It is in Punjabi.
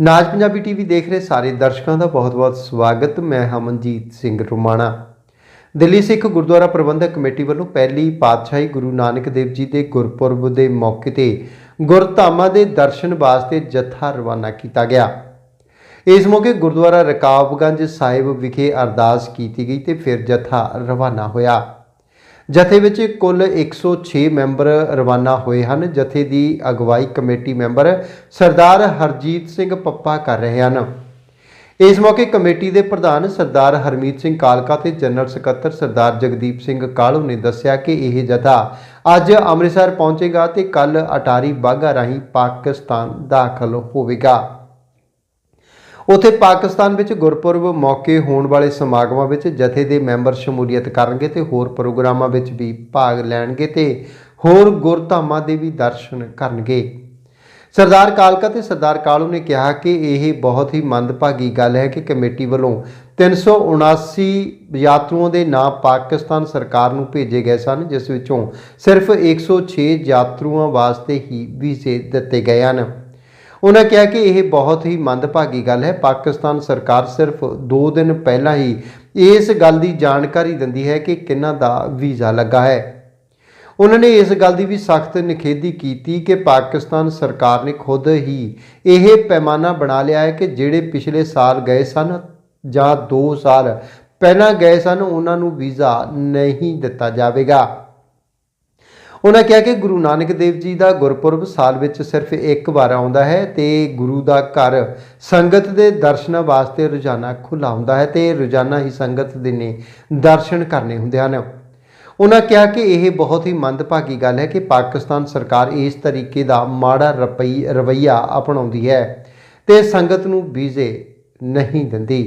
ਨਾਜ ਪੰਜਾਬੀ ਟੀਵੀ ਦੇਖ ਰਹੇ ਸਾਰੇ ਦਰਸ਼ਕਾਂ ਦਾ ਬਹੁਤ-ਬਹੁਤ ਸਵਾਗਤ। ਮੈਂ ਹਮਨਜੀਤ ਸਿੰਘ ਰੁਮਾਣਾ। ਦਿੱਲੀ ਸਿੱਖ ਗੁਰਦੁਆਰਾ ਪ੍ਰਬੰਧਕ ਕਮੇਟੀ ਵੱਲੋਂ ਪਹਿਲੀ ਪਾਤਸ਼ਾਹੀ ਗੁਰੂ ਨਾਨਕ ਦੇਵ ਜੀ ਦੇ ਗੁਰਪੁਰਬ ਦੇ ਮੌਕੇ ਤੇ ਗੁਰਧਾਮਾਂ ਦੇ ਦਰਸ਼ਨ ਵਾਸਤੇ ਜੱਥਾ ਰਵਾਨਾ ਕੀਤਾ ਗਿਆ। ਇਸ ਮੌਕੇ ਗੁਰਦੁਆਰਾ ਰਕਾਬਗੰਜ ਸਾਹਿਬ ਵਿਖੇ ਅਰਦਾਸ ਕੀਤੀ ਗਈ ਤੇ ਫਿਰ ਜੱਥਾ ਰਵਾਨਾ ਹੋਇਆ। ਜਥੇ ਵਿੱਚ ਕੁੱਲ 106 ਮੈਂਬਰ ਰਵਾਨਾ ਹੋਏ ਹਨ। ਜਥੇ ਦੀ ਅਗਵਾਈ ਕਮੇਟੀ ਮੈਂਬਰ ਸਰਦਾਰ ਹਰਜੀਤ ਸਿੰਘ ਪੱਪਾ ਕਰ ਰਹੇ ਹਨ। ਇਸ ਮੌਕੇ ਕਮੇਟੀ ਦੇ ਪ੍ਰਧਾਨ ਸਰਦਾਰ ਹਰਮੀਤ ਸਿੰਘ ਕਾਲਕਾ ਤੇ ਜਨਰਲ ਸਕੱਤਰ ਸਰਦਾਰ ਜਗਦੀਪ ਸਿੰਘ ਕਾਲੂ ਨੇ ਦੱਸਿਆ ਕਿ ਇਹ ਜਥਾ ਅੱਜ ਅੰਮ੍ਰਿਤਸਰ ਪਹੁੰਚੇਗਾ ਤੇ ਕੱਲ ਅਟਾਰੀ ਬਾਗਾ ਰਾਹੀਂ ਪਾਕਿਸਤਾਨ ਦਾਖਲ ਹੋਵੇਗਾ। ਉਥੇ ਪਾਕਿਸਤਾਨ ਵਿੱਚ ਗੁਰਪੁਰਬ ਮੌਕੇ ਹੋਣ ਵਾਲੇ ਸਮਾਗਮਾਂ ਵਿੱਚ ਜਥੇ ਦੇ ਮੈਂਬਰ ਸ਼ਮੂਲੀਅਤ ਕਰਨਗੇ ਤੇ ਹੋਰ ਪ੍ਰੋਗਰਾਮਾਂ ਵਿੱਚ ਵੀ ਭਾਗ ਲੈਣਗੇ ਤੇ ਹੋਰ ਗੁਰਧਾਮਾਂ ਦੇ ਵੀ ਦਰਸ਼ਨ ਕਰਨਗੇ। ਸਰਦਾਰ ਕਾਲਕਾ ਤੇ ਸਰਦਾਰ ਕਾਲੂ ਨੇ ਕਿਹਾ ਕਿ ਇਹ ਬਹੁਤ ਹੀ ਮੰਦਭਾਗੀ ਗੱਲ ਹੈ ਕਿ ਕਮੇਟੀ ਵੱਲੋਂ 379 ਯਾਤਰੂਆਂ ਦੇ ਨਾਂ ਪਾਕਿਸਤਾਨ ਸਰਕਾਰ ਨੂੰ ਭੇਜੇ ਗਏ ਸਨ, ਜਿਸ ਵਿੱਚੋਂ ਸਿਰਫ 106 ਯਾਤਰੂਆਂ ਵਾਸਤੇ ਹੀ ਵੀਜ਼ੇ ਦਿੱਤੇ ਗਏ ਹਨ। ਉਹਨਾਂ ਕਿਹਾ ਕਿ ਇਹ ਬਹੁਤ ਹੀ ਮੰਦਭਾਗੀ ਗੱਲ ਹੈ। ਪਾਕਿਸਤਾਨ ਸਰਕਾਰ ਸਿਰਫ 2 ਦਿਨ ਪਹਿਲਾਂ ਹੀ ਇਸ ਗੱਲ ਦੀ ਜਾਣਕਾਰੀ ਦਿੰਦੀ ਹੈ ਕਿ ਕਿਹਨਾਂ ਦਾ ਵੀਜ਼ਾ ਲੱਗਾ ਹੈ। ਉਹਨਾਂ ਨੇ ਇਸ ਗੱਲ ਦੀ ਵੀ ਸਖਤ ਨਿਖੇਧੀ ਕੀਤੀ ਕਿ ਪਾਕਿਸਤਾਨ ਸਰਕਾਰ ਨੇ ਖੁਦ ਹੀ ਇਹ ਪੈਮਾਨਾ ਬਣਾ ਲਿਆ ਹੈ ਕਿ ਜਿਹੜੇ ਪਿਛਲੇ ਸਾਲ ਗਏ ਸਨ ਜਾਂ 2 ਸਾਲ ਪਹਿਲਾਂ ਗਏ ਸਨ, ਉਹਨਾਂ ਨੂੰ ਵੀਜ਼ਾ ਨਹੀਂ ਦਿੱਤਾ ਜਾਵੇਗਾ। ਉਹਨਾਂ ਕਿਹਾ ਕਿ ਗੁਰੂ ਨਾਨਕ ਦੇਵ ਜੀ ਦਾ ਗੁਰਪੁਰਬ ਸਾਲ ਵਿੱਚ ਸਿਰਫ ਇੱਕ ਵਾਰ ਆਉਂਦਾ ਹੈ ਤੇ ਗੁਰੂ ਦਾ ਘਰ ਸੰਗਤ ਦੇ ਦਰਸ਼ਨਾਂ ਵਾਸਤੇ ਰੋਜ਼ਾਨਾ ਖੁੱਲਾ ਹੁੰਦਾ ਹੈ ਤੇ ਰੋਜ਼ਾਨਾ ਹੀ ਸੰਗਤ ਦੇ ਨੇ ਦਰਸ਼ਨ ਕਰਨੇ ਹੁੰਦੇ ਹਨ। ਉਹਨਾਂ ਕਿਹਾ ਕਿ ਇਹ ਬਹੁਤ ਹੀ ਮੰਦਭਾਗੀ ਗੱਲ ਹੈ ਕਿ ਪਾਕਿਸਤਾਨ ਸਰਕਾਰ ਇਸ ਤਰੀਕੇ ਦਾ ਮਾੜਾ ਰਪਈ ਰਵਈਆ ਅਪਣਾਉਂਦੀ ਹੈ ਤੇ ਸੰਗਤ ਨੂੰ ਵੀਜ਼ੇ ਨਹੀਂ ਦਿੰਦੀ।